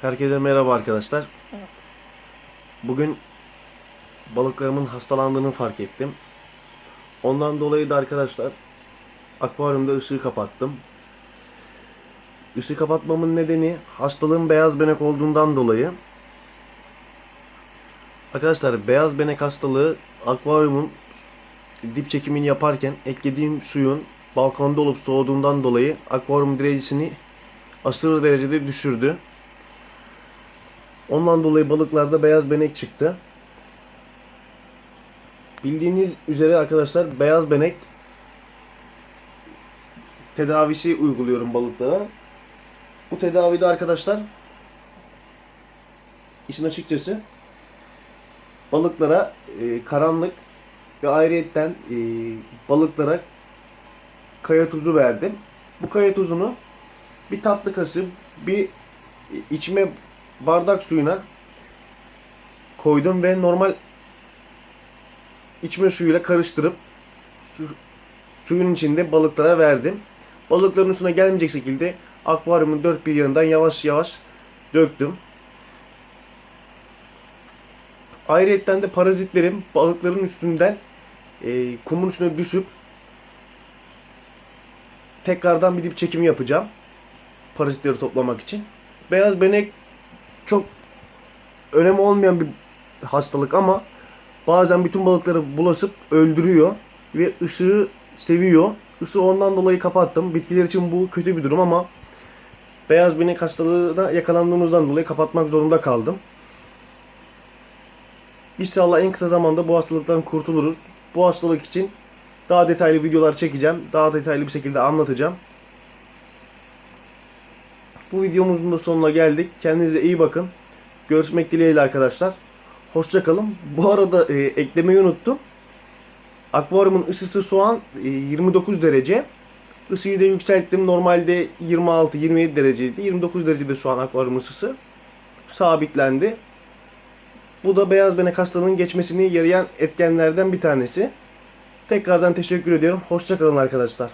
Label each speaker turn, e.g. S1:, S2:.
S1: Herkese merhaba arkadaşlar.
S2: Evet.
S1: Bugün balıklarımın hastalandığını fark ettim. Ondan dolayı da arkadaşlar akvaryumda ışığı kapattım. Işığı kapatmamın nedeni hastalığın beyaz benek olduğundan dolayı. Arkadaşlar beyaz benek hastalığı akvaryumun dip çekimini yaparken eklediğim suyun balkonda olup soğuduğundan dolayı akvaryum direğisini aşırı derecede düşürdü. Ondan dolayı balıklarda beyaz benek çıktı. Bildiğiniz üzere arkadaşlar beyaz benek tedavisi uyguluyorum balıklara. Bu tedavide arkadaşlar işin açıkçası balıklara e, karanlık ve ayrıyetten e, balıklara kaya tuzu verdim. Bu kaya tuzunu bir tatlı kaşığı bir içme bardak suyuna koydum ve normal içme suyuyla karıştırıp su, suyun içinde balıklara verdim. Balıkların üstüne gelmeyecek şekilde akvaryumun dört bir yanından yavaş yavaş döktüm. Ayrıca de parazitlerim balıkların üstünden e, kumun üstüne düşüp tekrardan bir dip çekimi yapacağım. Parazitleri toplamak için. Beyaz benek çok önemi olmayan bir hastalık ama bazen bütün balıkları bulaşıp öldürüyor ve ışığı seviyor. Işığı ondan dolayı kapattım. Bitkiler için bu kötü bir durum ama beyaz benek hastalığına yakalandığımızdan dolayı kapatmak zorunda kaldım. İnşallah en kısa zamanda bu hastalıktan kurtuluruz. Bu hastalık için daha detaylı videolar çekeceğim. Daha detaylı bir şekilde anlatacağım. Bu videomuzun da sonuna geldik. Kendinize iyi bakın. Görüşmek dileğiyle arkadaşlar. Hoşçakalın. Bu arada e, eklemeyi unuttum. Akvaryumun ısısı şu an e, 29 derece. Isıyı da yükselttim. Normalde 26-27 dereceydi. 29 derecede şu an akvaryum ısısı. Sabitlendi. Bu da beyaz benek hastalığının geçmesini yarayan etkenlerden bir tanesi. Tekrardan teşekkür ediyorum. Hoşçakalın arkadaşlar.